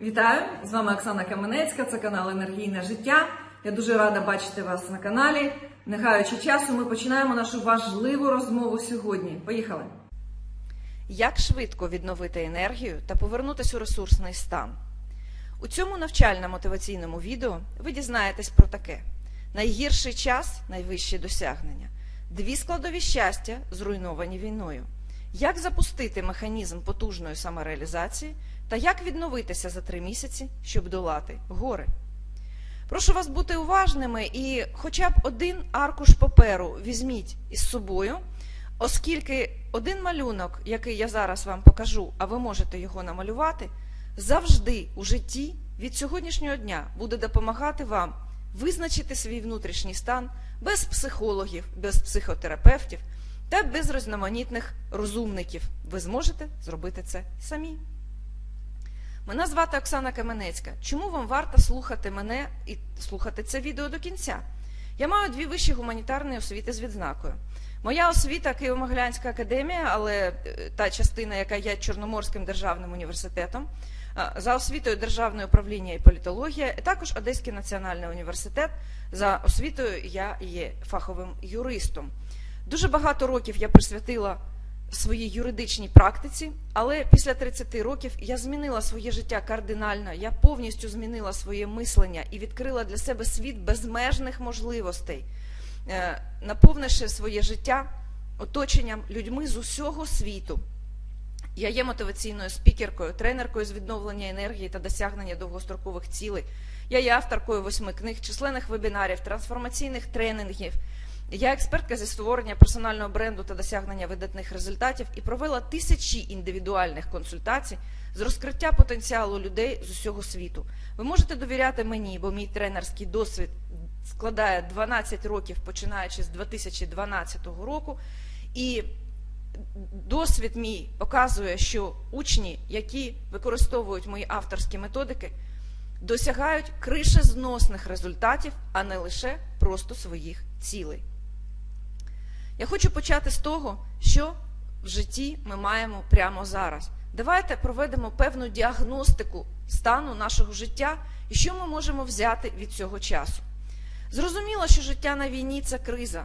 Вітаю! З вами Оксана Каменецька, це канал Енергійне життя. Я дуже рада бачити вас на каналі. Не гаючи часу, ми починаємо нашу важливу розмову сьогодні. Поїхали! Як швидко відновити енергію та повернутися у ресурсний стан? У цьому навчально-мотиваційному відео ви дізнаєтесь про таке: найгірший час найвищі досягнення, дві складові щастя, зруйновані війною, як запустити механізм потужної самореалізації та як відновитися за три місяці, щоб долати гори. Прошу вас бути уважними і хоча б один аркуш паперу візьміть із собою, оскільки один малюнок, який я зараз вам покажу, а ви можете його намалювати, завжди у житті від сьогоднішнього дня буде допомагати вам визначити свій внутрішній стан без психологів, без психотерапевтів та без різноманітних розумників. Ви зможете зробити це самі. Мене звати Оксана Каменецька. Чому вам варто слухати мене і слухати це відео до кінця? Я маю дві вищі гуманітарні освіти з відзнакою. Моя освіта Києво-Могилянська академія, але е, та частина, яка є Чорноморським державним університетом, за освітою Державне управління і політологія, і також Одеський національний університет. За освітою я є фаховим юристом. Дуже багато років я присвятила своїй юридичній практиці, але після 30 років я змінила своє життя кардинально. Я повністю змінила своє мислення і відкрила для себе світ безмежних можливостей, е, наповнивши своє життя оточенням людьми з усього світу. Я є мотиваційною спікеркою, тренеркою з відновлення енергії та досягнення довгострокових цілей. Я є авторкою восьми книг, численних вебінарів, трансформаційних тренінгів. Я експертка зі створення персонального бренду та досягнення видатних результатів і провела тисячі індивідуальних консультацій з розкриття потенціалу людей з усього світу. Ви можете довіряти мені, бо мій тренерський досвід складає 12 років, починаючи з 2012 року. І досвід мій показує, що учні, які використовують мої авторські методики, досягають кришезносних результатів, а не лише просто своїх цілей. Я хочу почати з того, що в житті ми маємо прямо зараз. Давайте проведемо певну діагностику стану нашого життя і що ми можемо взяти від цього часу. Зрозуміло, що життя на війні це криза.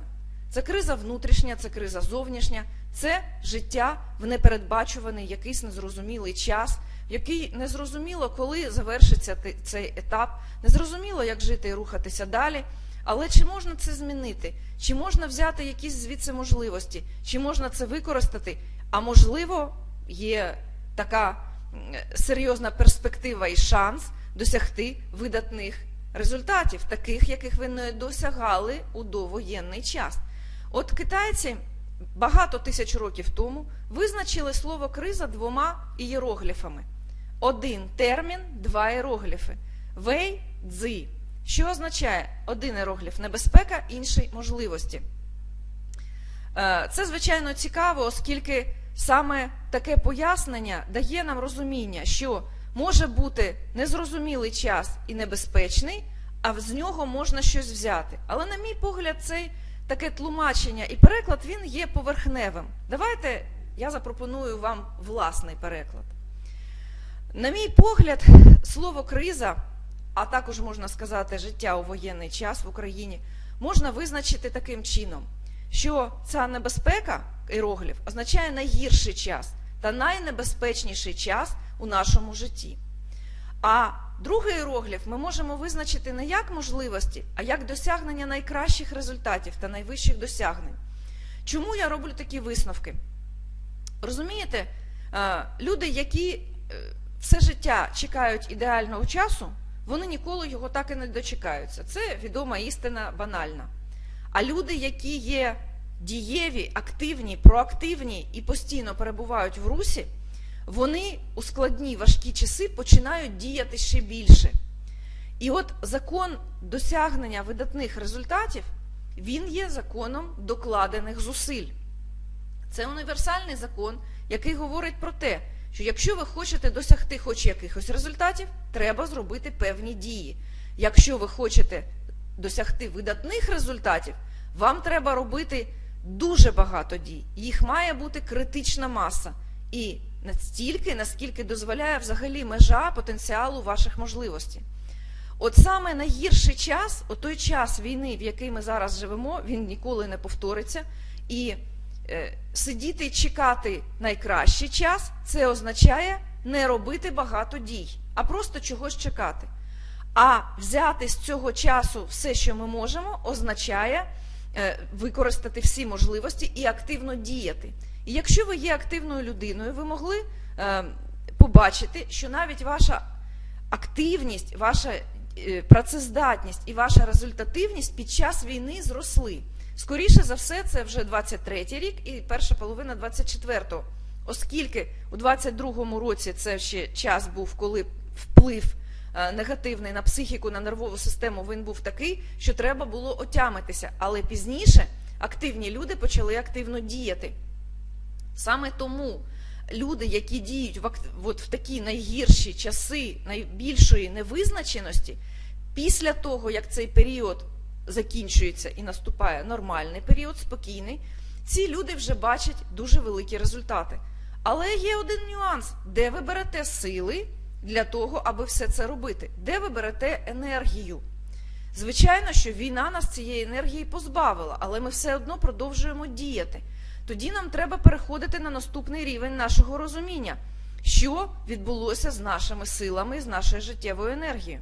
Це криза внутрішня, це криза зовнішня, це життя в непередбачуваний якийсь незрозумілий час, який незрозуміло, коли завершиться цей етап, незрозуміло, як жити і рухатися далі. Але чи можна це змінити? Чи можна взяти якісь звідси можливості? Чи можна це використати? А можливо, є така серйозна перспектива і шанс досягти видатних результатів, таких, яких ви не досягали у довоєнний час. От китайці багато тисяч років тому визначили слово криза двома ієрогліфами. Один термін, два іерогліфи. Вей дзи. Що означає один іерогліф небезпека, інший можливості. Е, Це, звичайно, цікаво, оскільки саме таке пояснення дає нам розуміння, що може бути незрозумілий час і небезпечний, а з нього можна щось взяти. Але, на мій погляд, цей таке тлумачення і переклад він є поверхневим. Давайте я запропоную вам власний переклад. На мій погляд, слово криза, а також можна сказати життя у воєнний час в Україні, можна визначити таким чином, що ця небезпека, іерогліф, означає найгірший час та найнебезпечніший час у нашому житті. А другий іерогліф ми можемо визначити не як можливості, а як досягнення найкращих результатів та найвищих досягнень. Чому я роблю такі висновки? Розумієте, е, люди, які е, все життя чекають ідеального часу, вони ніколи його так і не дочекаються. Це відома істина банальна. А люди, які є дієві, активні, проактивні і постійно перебувають в русі, вони у складні важкі часи починають діяти ще більше. І от закон досягнення видатних результатів, він є законом докладених зусиль. Це універсальний закон, який говорить про те, що якщо ви хочете досягти хоч якихось результатів, треба зробити певні дії. Якщо ви хочете досягти видатних результатів, вам треба робити дуже багато дій. Їх має бути критична маса. І настільки, наскільки дозволяє взагалі межа потенціалу ваших можливостей. От саме найгірший час, от той час війни, в який ми зараз живемо, він ніколи не повториться. І сидіти і чекати найкращий час, це означає не робити багато дій, а просто чогось чекати. А взяти з цього часу все, що ми можемо, означає е, використати всі можливості і активно діяти. І якщо ви є активною людиною, ви могли е, побачити, що навіть ваша активність, ваша е, працездатність і ваша результативність під час війни зросли. Скоріше за все, це вже 23-й рік і перша половина 24-го. Оскільки у 22-му році це ще час був, коли вплив е, негативний на психіку, на нервову систему, він був такий, що треба було отямитися. Але пізніше активні люди почали активно діяти. Саме тому люди, які діють в, в такі найгірші часи найбільшої невизначеності, після того, як цей період закінчується і наступає нормальний період, спокійний, ці люди вже бачать дуже великі результати. Але є один нюанс: де ви берете сили для того, аби все це робити? Де ви берете енергію? Звичайно, що війна нас цієї енергії позбавила, але ми все одно продовжуємо діяти. Тоді нам треба переходити на наступний рівень нашого розуміння, що відбулося з нашими силами, з нашою життєвою енергією.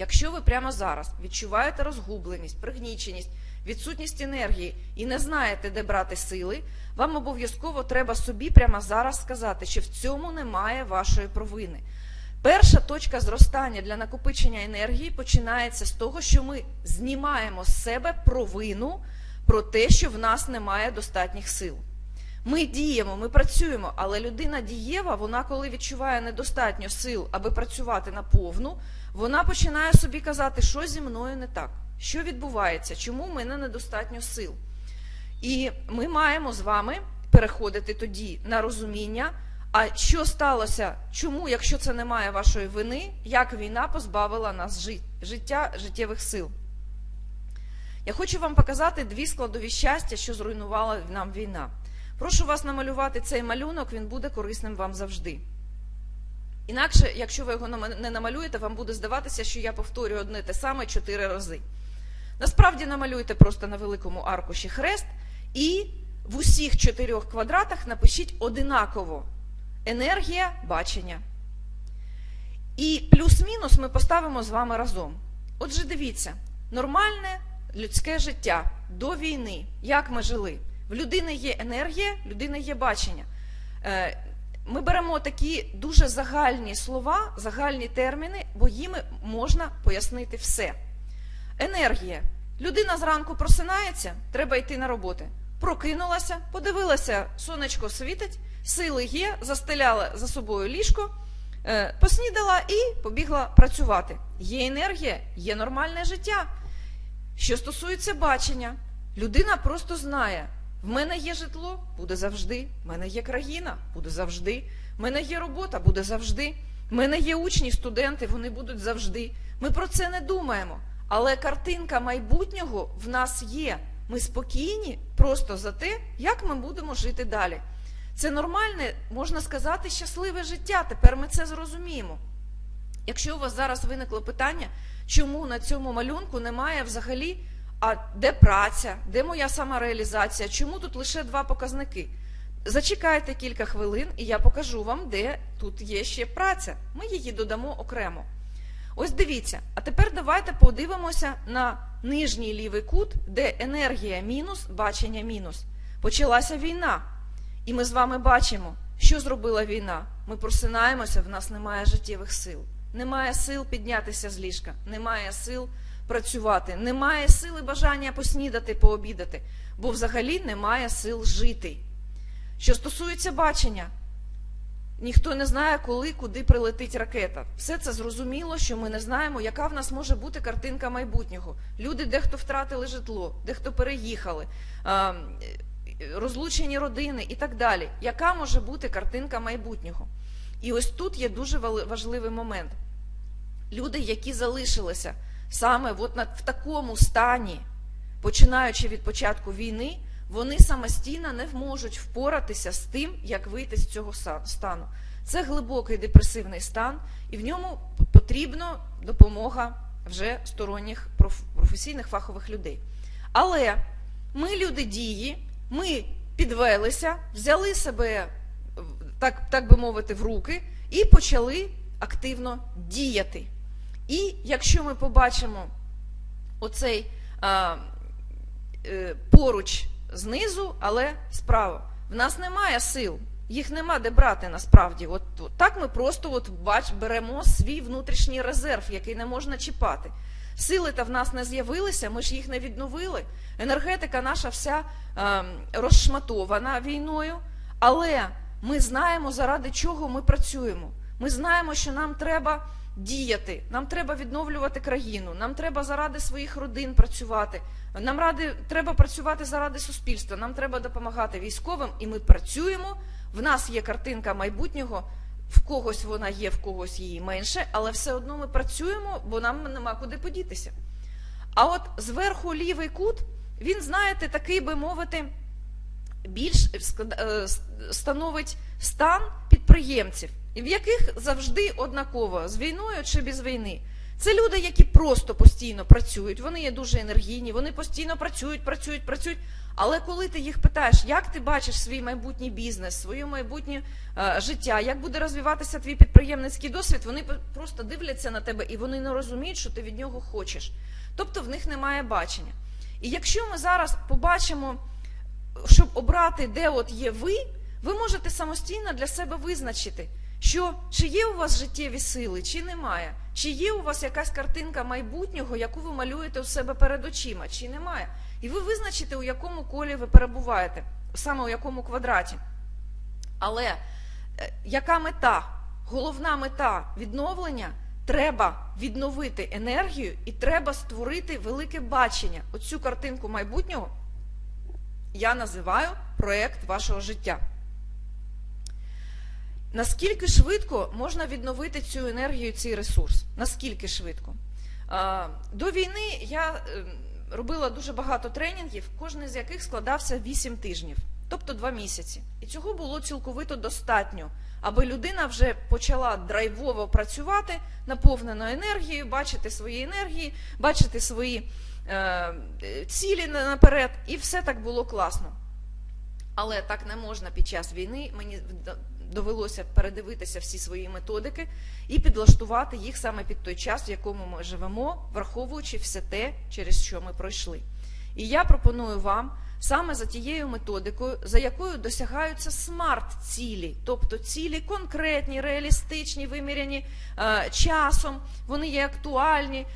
Якщо ви прямо зараз відчуваєте розгубленість, пригніченість, відсутність енергії і не знаєте, де брати сили, вам обов'язково треба собі прямо зараз сказати, що в цьому немає вашої провини. Перша точка зростання для накопичення енергії починається з того, що ми знімаємо з себе провину про те, що в нас немає достатніх сил. Ми діємо, ми працюємо, але людина дієва, вона коли відчуває недостатньо сил, аби працювати на повну, вона починає собі казати, що зі мною не так, що відбувається, чому в мене недостатньо сил. І ми маємо з вами переходити тоді на розуміння, а що сталося, чому, якщо це немає вашої вини, як війна позбавила нас життя, життєвих сил. Я хочу вам показати дві складові щастя, що зруйнувала нам війна. Прошу вас намалювати цей малюнок, він буде корисним вам завжди. Інакше, якщо ви його не намалюєте, вам буде здаватися, що я повторюю одне те саме чотири рази. Насправді намалюйте просто на великому аркуші хрест і в усіх чотирьох квадратах напишіть одинаково енергія бачення. І плюс-мінус ми поставимо з вами разом. Отже, дивіться, нормальне людське життя до війни, як ми жили. В людини є енергія, в людини є бачення. Ми беремо такі дуже загальні слова, загальні терміни, бо їми можна пояснити все. Енергія. Людина зранку просинається, треба йти на роботу. Прокинулася, подивилася, сонечко світить, сили є, застеляла за собою ліжко, е, поснідала і побігла працювати. Є енергія, є нормальне життя. Що стосується бачення, людина просто знає, в мене є житло, буде завжди, в мене є країна, буде завжди, в мене є робота, буде завжди, в мене є учні, студенти, вони будуть завжди. Ми про це не думаємо. Але картинка майбутнього в нас є. Ми спокійні просто за те, як ми будемо жити далі. Це нормальне, можна сказати, щасливе життя. Тепер ми це зрозуміємо. Якщо у вас зараз виникло питання, чому на цьому малюнку немає взагалі, а де праця, де моя самореалізація, чому тут лише два показники? Зачекайте кілька хвилин, і я покажу вам, де тут є ще праця. Ми її додамо окремо. Ось дивіться, а тепер давайте подивимося на нижній лівий кут, де енергія мінус, бачення мінус. Почалася війна. І ми з вами бачимо, що зробила війна. Ми просинаємося, в нас немає життєвих сил. Немає сил піднятися з ліжка, немає сил працювати, немає сили бажання поснідати, пообідати, бо взагалі немає сил жити. Що стосується бачення, ніхто не знає, коли, куди прилетить ракета. Все це зрозуміло, що ми не знаємо, яка в нас може бути картинка майбутнього. Люди дехто втратили житло, дехто переїхали, розлучені родини і так далі. Яка може бути картинка майбутнього? І ось тут є дуже важливий момент. Люди, які залишилися саме от в такому стані, починаючи від початку війни, вони самостійно не зможуть впоратися з тим, як вийти з цього стану. Це глибокий депресивний стан, і в ньому потрібна допомога вже сторонніх проф- професійних фахових людей. Але ми люди дії, ми підвелися, взяли себе, так, так би мовити, в руки і почали активно діяти. І якщо ми побачимо оцей а, е, поруч знизу, але справа, в нас немає сил, їх нема де брати насправді. От, от так ми просто от бач, беремо свій внутрішній резерв, який не можна чіпати. Сили та в нас не з'явилися, ми ж їх не відновили. Енергетика наша вся е, розшматована війною, але ми знаємо, заради чого ми працюємо. Ми знаємо, що нам треба діяти, нам треба відновлювати країну, нам треба заради своїх родин працювати. Нам ради треба працювати заради суспільства. Нам треба допомагати військовим, і ми працюємо. В нас є картинка майбутнього. В когось вона є, в когось її менше, але все одно ми працюємо, бо нам нема куди подітися. А от зверху лівий кут, він, знаєте, такий би мовити, більш склад- е, становить стан підприємців, в яких завжди однаково з війною чи без війни. Це люди, які просто постійно працюють, вони є дуже енергійні, вони постійно працюють, працюють, працюють. Але коли ти їх питаєш, як ти бачиш свій майбутній бізнес, своє майбутнє е, життя, як буде розвиватися твій підприємницький досвід, вони просто дивляться на тебе і вони не розуміють, що ти від нього хочеш. Тобто в них немає бачення. І якщо ми зараз побачимо, щоб обрати, де от є ви, ви можете самостійно для себе визначити, що чи є у вас життєві сили, чи немає, чи є у вас якась картинка майбутнього, яку ви малюєте у себе перед очима, чи немає. І ви визначите, у якому колі ви перебуваєте, саме у якому квадраті. Але е, яка мета? Головна мета відновлення треба відновити енергію і треба створити велике бачення. Оцю картинку майбутнього я називаю проект вашого життя. Наскільки швидко можна відновити цю енергію, цей ресурс? Наскільки швидко? До війни я е, робила дуже багато тренінгів, кожен з яких складався 8 тижнів, тобто 2 місяці. І цього було цілковито достатньо, аби людина вже почала драйвово працювати, наповнено енергією, бачити свої енергії, бачити свої е, цілі наперед, і все так було класно. Але так не можна під час війни. Мені довелося передивитися всі свої методики і підлаштувати їх саме під той час, в якому ми живемо, враховуючи все те, через що ми пройшли. І я пропоную вам саме за тією методикою, за якою досягаються смарт-цілі, тобто цілі конкретні, реалістичні, виміряні е, часом, вони є актуальні.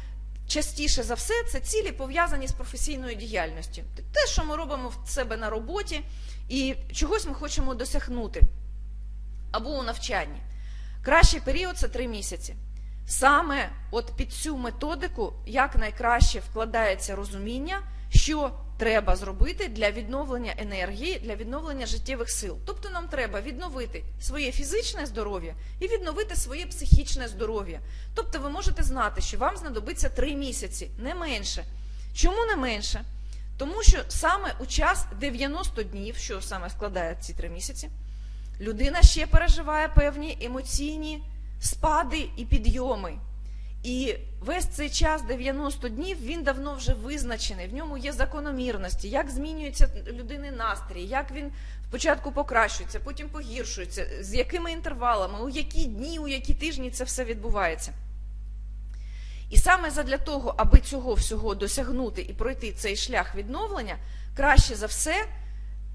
Частіше за все, це цілі пов'язані з професійною діяльністю. Те, що ми робимо в себе на роботі, і чогось ми хочемо досягнути або у навчанні. Кращий період це три місяці. Саме от під цю методику якнайкраще вкладається розуміння, що треба зробити для відновлення енергії, для відновлення життєвих сил. Тобто нам треба відновити своє фізичне здоров'я і відновити своє психічне здоров'я. Тобто ви можете знати, що вам знадобиться три місяці, не менше. Чому не менше? Тому що саме у час 90 днів, що саме складає ці три місяці, людина ще переживає певні емоційні спади і підйоми. І весь цей час 90 днів він давно вже визначений. В ньому є закономірності, як змінюється людини настрій, як він спочатку покращується, потім погіршується, з якими інтервалами, у які дні, у які тижні це все відбувається. І саме задля того, аби цього всього досягнути і пройти цей шлях відновлення, краще за все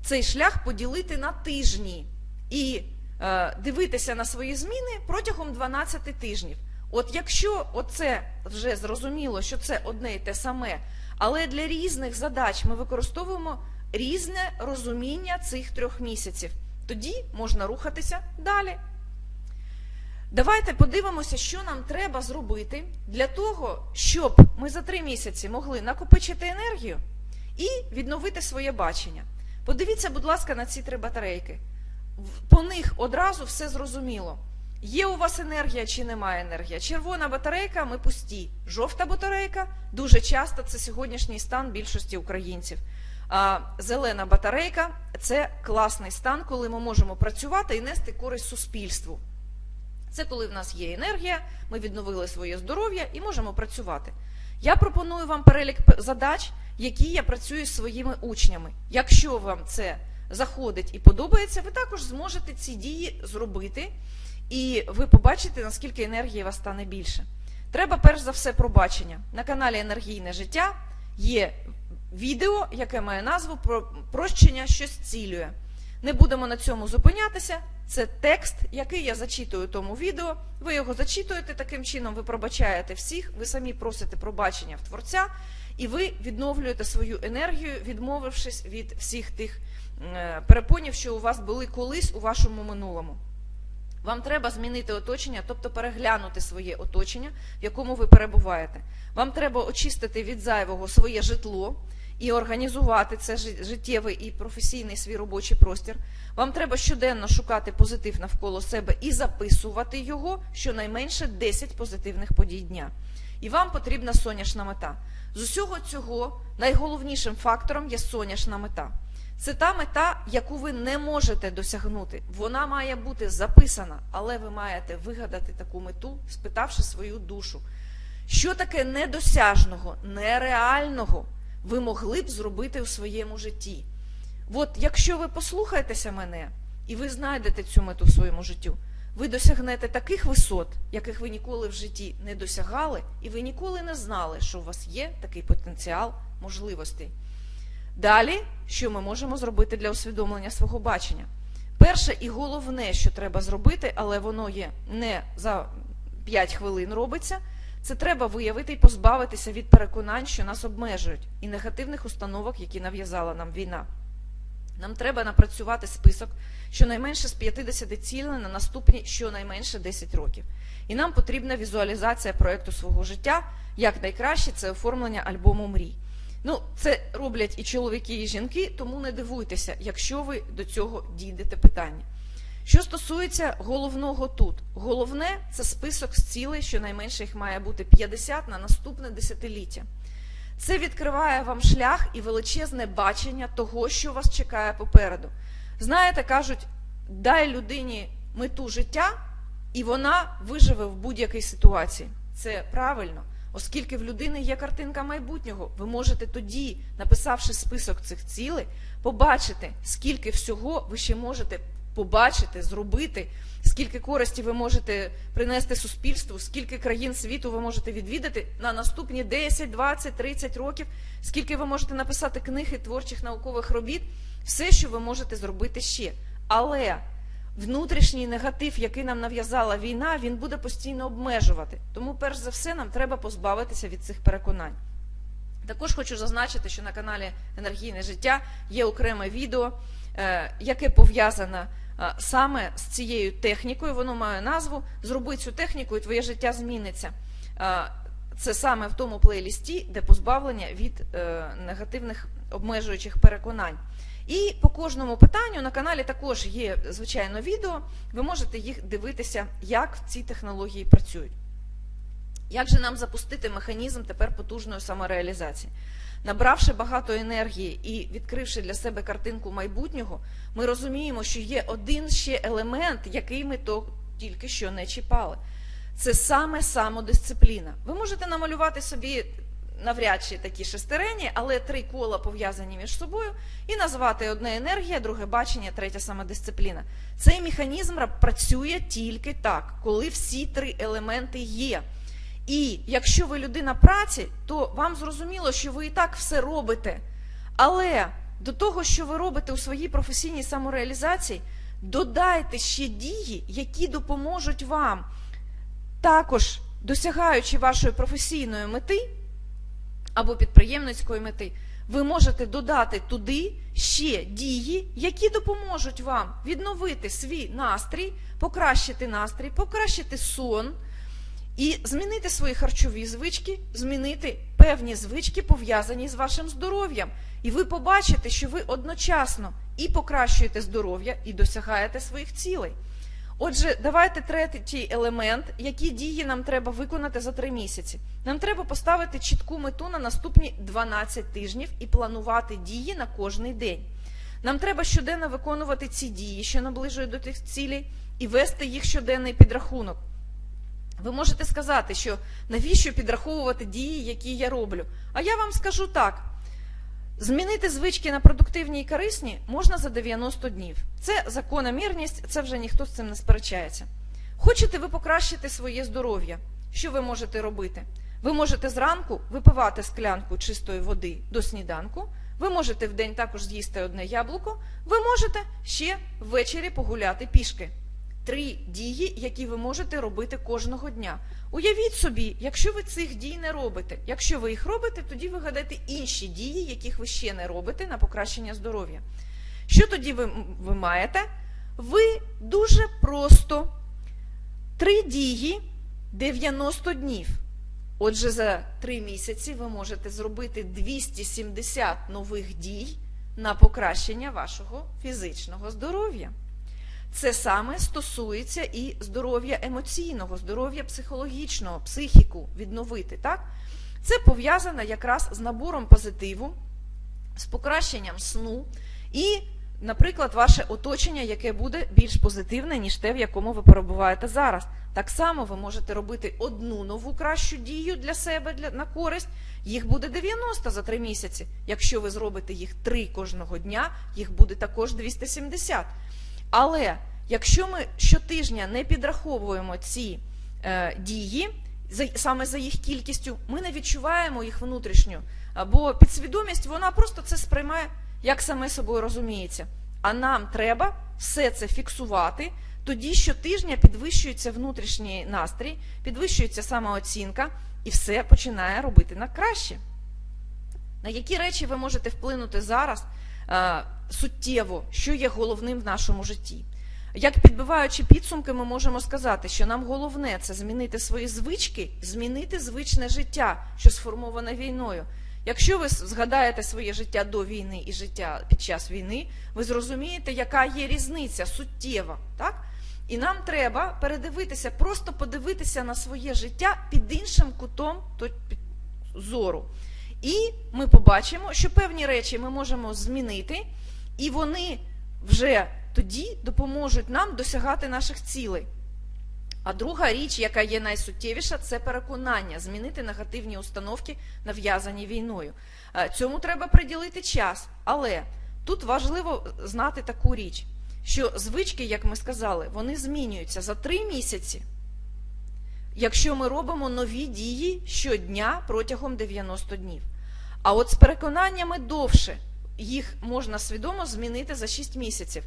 цей шлях поділити на тижні і е, дивитися на свої зміни протягом 12 тижнів. От якщо оце вже зрозуміло, що це одне і те саме, але для різних задач ми використовуємо різне розуміння цих трьох місяців, тоді можна рухатися далі. Давайте подивимося, що нам треба зробити для того, щоб ми за три місяці могли накопичити енергію і відновити своє бачення. Подивіться, будь ласка, на ці три батарейки. По них одразу все зрозуміло. Є у вас енергія чи немає енергія? Червона батарейка ми пусті. Жовта батарейка дуже часто це сьогоднішній стан більшості українців. А зелена батарейка це класний стан, коли ми можемо працювати і нести користь суспільству. Це коли в нас є енергія, ми відновили своє здоров'я і можемо працювати. Я пропоную вам перелік задач, які я працюю з своїми учнями. Якщо вам це заходить і подобається, ви також зможете ці дії зробити, і ви побачите, наскільки енергії вас стане більше. Треба перш за все пробачення. На каналі Енергійне життя є відео, яке має назву про прощення, що зцілює. Не будемо на цьому зупинятися. Це текст, який я зачитую тому відео. Ви його зачитуєте таким чином, ви пробачаєте всіх, ви самі просите пробачення в творця, і ви відновлюєте свою енергію, відмовившись від всіх тих перепонів, що у вас були колись у вашому минулому. Вам треба змінити оточення, тобто переглянути своє оточення, в якому ви перебуваєте. Вам треба очистити від зайвого своє житло і організувати це життєвий і професійний свій робочий простір. Вам треба щоденно шукати позитив навколо себе і записувати його щонайменше 10 позитивних подій дня. І вам потрібна сонячна мета. З усього цього найголовнішим фактором є сонячна мета. Це та мета, яку ви не можете досягнути. Вона має бути записана, але ви маєте вигадати таку мету, спитавши свою душу. Що таке недосяжного, нереального ви могли б зробити у своєму житті? От якщо ви послухаєтеся мене і ви знайдете цю мету в своєму життю, ви досягнете таких висот, яких ви ніколи в житті не досягали, і ви ніколи не знали, що у вас є такий потенціал можливостей. Далі, що ми можемо зробити для усвідомлення свого бачення? Перше і головне, що треба зробити, але воно є не за 5 хвилин робиться, це треба виявити і позбавитися від переконань, що нас обмежують, і негативних установок, які нав'язала нам війна. Нам треба напрацювати список щонайменше з 50 цілей на наступні щонайменше 10 років. І нам потрібна візуалізація проєкту свого життя. Як найкраще це оформлення альбому мрій. Ну, це роблять і чоловіки, і жінки, тому не дивуйтеся, якщо ви до цього дійдете питання. Що стосується головного тут, головне це список з цілей, щонайменше їх має бути 50 на наступне десятиліття. Це відкриває вам шлях і величезне бачення того, що вас чекає попереду. Знаєте, кажуть, дай людині мету життя, і вона виживе в будь-якій ситуації. Це правильно, оскільки в людини є картинка майбутнього. Ви можете тоді, написавши список цих цілей, побачити, скільки всього ви ще можете побачити, зробити, скільки користі ви можете принести суспільству, скільки країн світу ви можете відвідати на наступні 10, 20, 30 років, скільки ви можете написати книг і творчих наукових робіт, все, що ви можете зробити ще. Але внутрішній негатив, який нам нав'язала війна, він буде постійно обмежувати. Тому, перш за все, нам треба позбавитися від цих переконань. Також хочу зазначити, що на каналі Енергійне життя є окреме відео, е, яке пов'язане е, саме з цією технікою. Воно має назву Зроби цю техніку, і твоє життя зміниться. Е, Це саме в тому плейлісті, де позбавлення від негативних обмежуючих переконань. І по кожному питанню на каналі також є, звичайно, відео. Ви можете їх дивитися, як ці технології працюють. Як же нам запустити механізм тепер потужної самореалізації? Набравши багато енергії і відкривши для себе картинку майбутнього, ми розуміємо, що є один ще елемент, який ми то тільки що не чіпали. Це саме самодисципліна. Ви можете намалювати собі навряд чи такі шестерені, але три кола пов'язані між собою, і назвати одне енергія, друге бачення, третя самодисципліна. Цей механізм працює тільки так, коли всі три елементи є. І якщо ви людина праці, то вам зрозуміло, що ви і так все робите. Але до того, що ви робите у своїй професійній самореалізації, додайте ще дії, які допоможуть вам, також досягаючи вашої професійної мети або підприємницької мети, ви можете додати туди ще дії, які допоможуть вам відновити свій настрій, покращити настрій, покращити сон. І змінити свої харчові звички, змінити певні звички, пов'язані з вашим здоров'ям. І ви побачите, що ви одночасно і покращуєте здоров'я, і досягаєте своїх цілей. Отже, давайте третій елемент, які дії нам треба виконати за три місяці. Нам треба поставити чітку мету на наступні 12 тижнів і планувати дії на кожний день. Нам треба щоденно виконувати ці дії, що наближують до тих цілей, і вести їх щоденний підрахунок. Ви можете сказати, що навіщо підраховувати дії, які я роблю? А я вам скажу так: змінити звички на продуктивні і корисні можна за 90 днів. Це закономірність, це вже ніхто з цим не сперечається. Хочете ви покращити своє здоров'я? Що ви можете робити? Ви можете зранку випивати склянку чистої води до сніданку. Ви можете в день також з'їсти одне яблуко. Ви можете ще ввечері погуляти пішки. Три дії, які ви можете робити кожного дня. Уявіть собі, якщо ви цих дій не робите. Якщо ви їх робите, тоді вигадайте інші дії, яких ви ще не робите на покращення здоров'я. Що тоді ви, ви маєте? Ви дуже просто три дії 90 днів. Отже, за три місяці ви можете зробити 270 нових дій на покращення вашого фізичного здоров'я. Це саме стосується і здоров'я емоційного, здоров'я психологічного, психіку відновити. Так? Це пов'язано якраз з набором позитиву, з покращенням сну і, наприклад, ваше оточення, яке буде більш позитивне, ніж те, в якому ви перебуваєте зараз. Так само ви можете робити одну нову кращу дію для себе для, на користь. Їх буде 90 за три місяці. Якщо ви зробите їх три кожного дня, їх буде також 270. Але якщо ми щотижня не підраховуємо ці е, дії, саме за їх кількістю, ми не відчуваємо їх внутрішню. Бо підсвідомість вона просто це сприймає як саме собою розуміється. А нам треба все це фіксувати. Тоді щотижня підвищується внутрішній настрій, підвищується самооцінка, і все починає робити на краще. На які речі ви можете вплинути зараз суттєво, що є головним в нашому житті? Як підбиваючи підсумки, ми можемо сказати, що нам головне це змінити свої звички, змінити звичне життя, що сформоване війною. Якщо ви згадаєте своє життя до війни і життя під час війни, ви зрозумієте, яка є різниця суттєва. Так? І нам треба передивитися, просто подивитися на своє життя під іншим кутом зору. І ми побачимо, що певні речі ми можемо змінити, і вони вже тоді допоможуть нам досягати наших цілей. А друга річ, яка є найсуттєвіша, це переконання, змінити негативні установки, нав'язані війною. Цьому треба приділити час. Але тут важливо знати таку річ, що звички, як ми сказали, вони змінюються за три місяці, якщо ми робимо нові дії щодня протягом 90 днів. А от з переконаннями довше їх можна свідомо змінити за 6 місяців.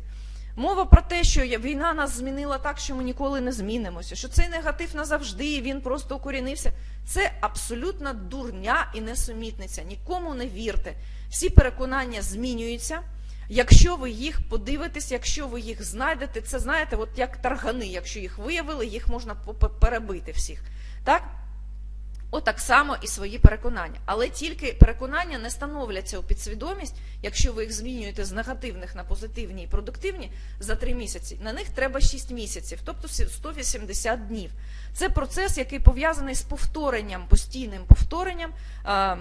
Мова про те, що війна нас змінила так, що ми ніколи не змінимося, що цей негатив назавжди, він просто укорінився. Це абсолютна дурня і несумітниця. Нікому не вірте. Всі переконання змінюються. Якщо ви їх подивитесь, якщо ви їх знайдете, це знаєте, от як таргани, якщо їх виявили, їх можна перебити всіх. Так? Отак само і свої переконання. Але тільки переконання не становляться у підсвідомість, якщо ви їх змінюєте з негативних на позитивні і продуктивні за 3 місяці. На них треба 6 місяців, тобто 180 днів. Це процес, який пов'язаний з повторенням, постійним повторенням а,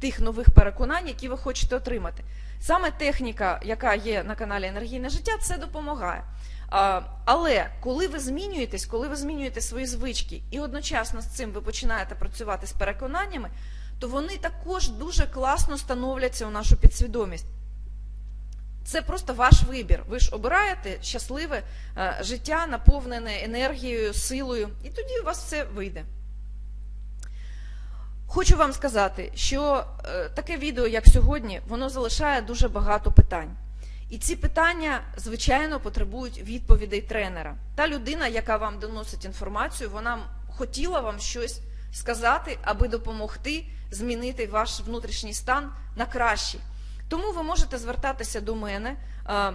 тих нових переконань, які ви хочете отримати. Саме техніка, яка є на каналі Енергійне життя, це допомагає. Але коли ви змінюєтесь, коли ви змінюєте свої звички, і одночасно з цим ви починаєте працювати з переконаннями, то вони також дуже класно становляться у нашу підсвідомість. Це просто ваш вибір. Ви ж обираєте щасливе життя, наповнене енергією, силою, і тоді у вас все вийде. Хочу вам сказати, що таке відео, як сьогодні, воно залишає дуже багато питань. І ці питання, звичайно, потребують відповідей тренера. Та людина, яка вам доносить інформацію, вона хотіла вам щось сказати, аби допомогти змінити ваш внутрішній стан на краще. Тому ви можете звертатися до мене е,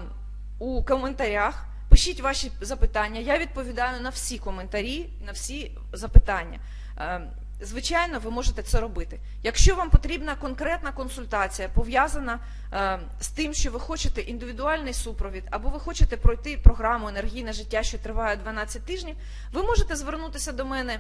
у коментарях, пишіть ваші запитання. Я відповідаю на всі коментарі, на всі запитання. Е, звичайно, ви можете це робити. Якщо вам потрібна конкретна консультація, пов'язана е, з тим, що ви хочете індивідуальний супровід, або ви хочете пройти програму енергійне життя, що триває 12 тижнів, ви можете звернутися до мене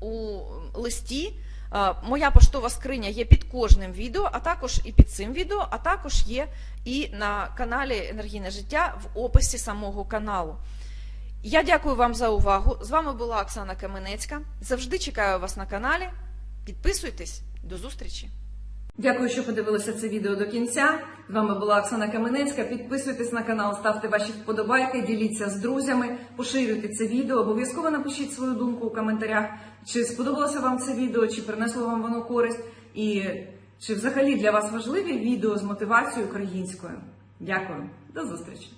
у листі. Е, Моя поштова скриня є під кожним відео, а також і під цим відео, а також є і на каналі Енергійне життя в описі самого каналу. Я дякую вам за увагу. З вами була Оксана Каменецька. Завжди чекаю вас на каналі. Підписуйтесь. До зустрічі! Дякую, що подивилися це відео до кінця. З вами була Оксана Каменецька. Підписуйтесь на канал, ставте ваші вподобайки, діліться з друзями, поширюйте це відео. Обов'язково напишіть свою думку у коментарях, чи сподобалося вам це відео, чи принесло вам воно користь, і чи взагалі для вас важливі відео з мотивацією українською. Дякую, до зустрічі!